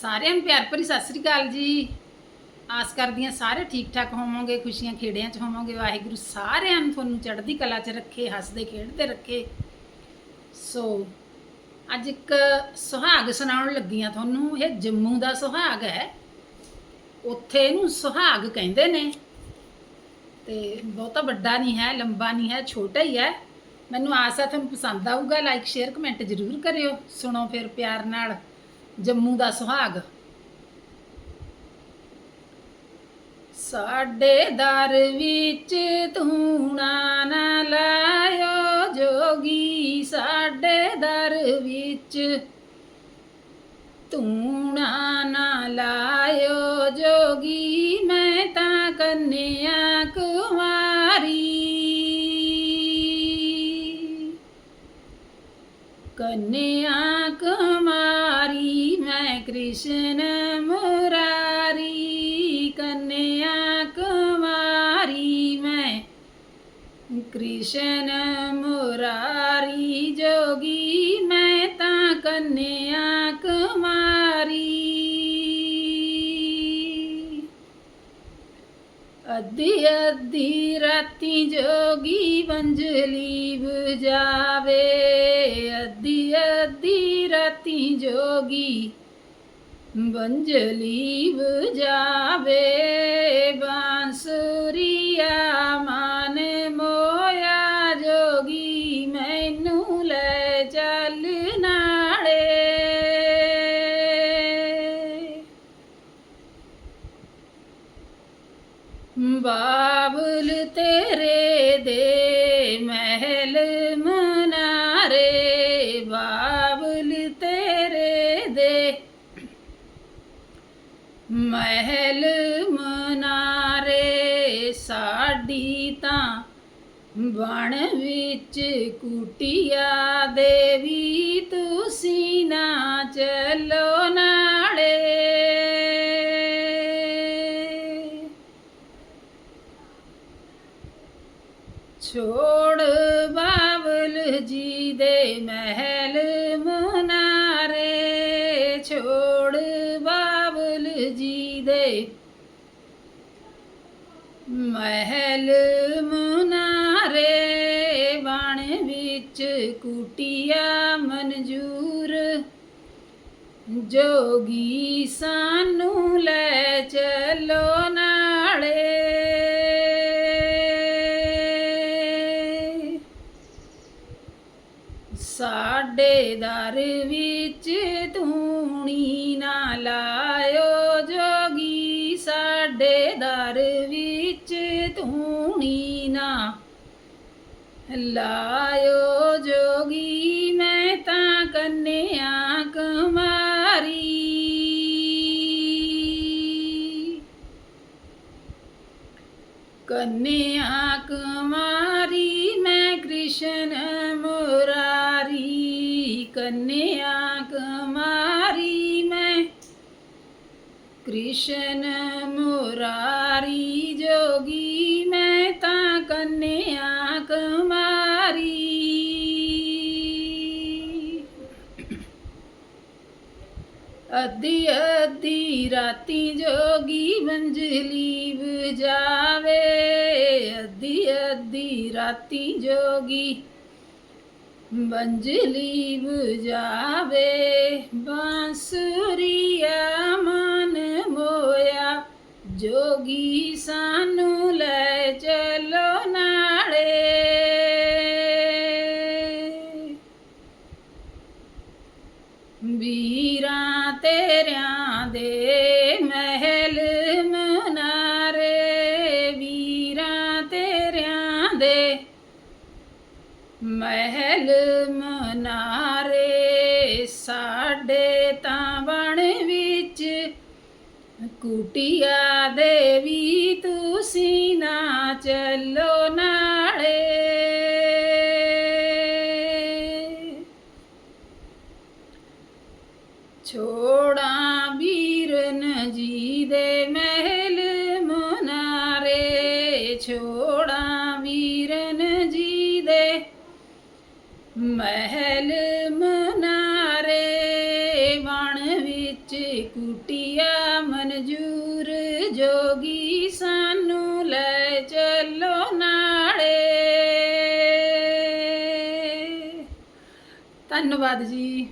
ਸਾਰਿਆਂ ਨੂੰ ਪਿਆਰ ਭਰੀ ਸਤਿ ਸ੍ਰੀ ਅਕਾਲ ਜੀ। ਆਸ ਕਰਦੀ ਹਾਂ ਸਾਰੇ ਠੀਕ ਠਾਕ ਹੋਵੋਗੇ, ਖੁਸ਼ੀਆਂ ਖੇੜਿਆਂ 'ਚ ਹੋਵੋਗੇ। ਵਾਹਿਗੁਰੂ ਸਾਰਿਆਂ ਨੂੰ ਤੁਹਾਨੂੰ ਚੜ੍ਹਦੀ ਕਲਾ 'ਚ ਰੱਖੇ, ਹੱਸਦੇ, ਖੇਡਦੇ ਰੱਖੇ। ਸੋ, ਅੱਜ ਇੱਕ ਸੁਹਾਗ ਸੁਣਾਉਣ ਲੱਗੀ ਹਾਂ ਤੁਹਾਨੂੰ। ਇਹ ਜੰਮੂ ਦਾ ਸੁਹਾਗ ਹੈ। ਉੱਥੇ ਇਹਨੂੰ ਸੁਹਾਗ ਕਹਿੰਦੇ ਨੇ। ਤੇ ਬਹੁਤਾ ਵੱਡਾ ਨਹੀਂ ਹੈ, ਲੰਬਾ ਨਹੀਂ ਹੈ, ਛੋਟਾ ਹੀ ਹੈ। ਮੈਨੂੰ ਆਸ ਹੈ ਤੁਹਾਨੂੰ ਪਸੰਦ ਆਊਗਾ। ਲਾਈਕ, ਸ਼ੇਅਰ, ਕਮੈਂਟ ਜ਼ਰੂਰ ਕਰਿਓ। ਸੁਣੋ ਫਿਰ ਪਿਆਰ ਨਾਲ। ਜੰਮੂ ਦਾ ਸੁਹਾਗ। ਸਾਡੇ ਦਰ ਵਿੱਚ ਧੂਣਾ ਨਾ ਲਾਇਓ ਜੋਗੀ। ਸਾਡੇ ਦਰ ਵਿੱਚ ਧੂਣਾ ਨਾ ਲਾਇਓ ਜੋਗੀ। ਮੈਂ ਤਾਂ ਕੰਨਿਆ ਕੰਨਿਆ ਕੁਮਾਰੀ ਮੈਂ ਕ੍ਰਿਸ਼ਨ ਮੁਰਾਰੀ। ਕੰਨਿਆ ਕੁਮਾਰੀ ਮੈਂ ਕ੍ਰਿਸ਼ਨ ਮੁਰਾਰੀ। ਜੋਗੀ, ਮੈਂ ਤਾਂ ਕੰਨਿਆ ਕੁਮਾਰੀ ਅੱਧੀ ਅੱਧੀ ਰਾਤੀ ਜੋਗੀ ਬੰਜਲੀ ਬਜਾਵੇ ਅੱਧੀ ਅੱਧੀ ਰਾਤੀ ਜੋਗੀ ਬੰਜਲੀ ਬਜਾਵੇ ਬਾਂਸੁਰੀਆ ਮਨ ਬਾਬਲ ਤੇਰੇ ਦੇ ਮਹਿਲ ਮਨਾਰੇ, ਬਾਬਲ ਤੇਰੇ ਦੇ ਮਹਿਲ ਮਨਾਰੇ, ਸਾਡੀ ਤਾਂ ਵਣ ਵਿੱਚ ਕੁਟਿਆ ਦੇਵੀ, ਤੁਸੀਂ ਨਾ ਚੱਲੋ ਨਾਲੇ। ਛੋੜ ਬਾਬਲ ਜੀ ਦੇ ਮਹਿਲ ਮਨਾਰੇ, ਛੋੜ ਬਾਬਲ ਜੀ ਦੇ ਮਹਿਲ ਮੁਨਾਰੇ, ਬਣ ਵਿੱਚ ਕੁਟਿਆ ਮਨਜੂਰ, ਜੋਗੀ ਸਾਨੂੰ ਲੈ ਸਾਡੇ ਦਰ ਵਿੱਚ ਧੂਣੀ ਨਾ ਲਾਇਓ ਜੋਗੀ। ਸਾਡੇ ਦਰ ਵਿੱਚ ਧੂਣੀ ਨਾ ਲਾਇਓ ਜੋਗੀ। ਮੈਂ ਤਾਂ ਕੰਨਿਆ ਕੁਮਾਰੀ। ਕੰਨਿਆ ਕ੍ਰਿਸ਼ਨ ਮੁਰਾਰੀ ਜੋਗੀ, ਮੈਂ ਤਾਂ ਕੰਨਿਆ ਕੁਮਾਰੀ ਅੱਧੀ ਅੱਧੀ ਰਾਤੀ ਜੋਗੀ ਮੰਜਲੀ ਵਜਾਵੇ ਅੱਧੀ ਅੱਧੀ ਰਾਤੀ ਜੋਗੀ ਬੰਜਲੀ ਵਜਾਵੇ ਬਾਂਸੁਰੀਆ ਮਾਂ ਜੋਗੀ ਸਾਨੂੰ ਲੈ ਚੱਲੋ ਨਾਲੇ। ਵੀਰਾਂ ਤੇਰਿਆਂ ਦੇ ਮਹਿਲ ਮਨਾਰੇ, ਵੀਰਾਂ ਤੇਰਿਆਂ ਦੇ ਮਹਿਲ ਮਨਾਰੇ, ਸਾਡੇ ਤਾਂ ਬਣ ਕੁਟਿਆ ਦੇਵੀ, ਤੁਸੀਂ ਨਾ ਚੱਲੋ ਨਾਲੇ। ਛੋੜਾਂ ਵੀਰਨ ਜੀ ਦੇ ਮਹਿਲ ਮੁਨਾਰੇ, ਛੋੜਾਂ ਵੀਰਨ ਜੀ ਦੇ ਮਹਿਲ ਧੰਨਵਾਦ ਜੀ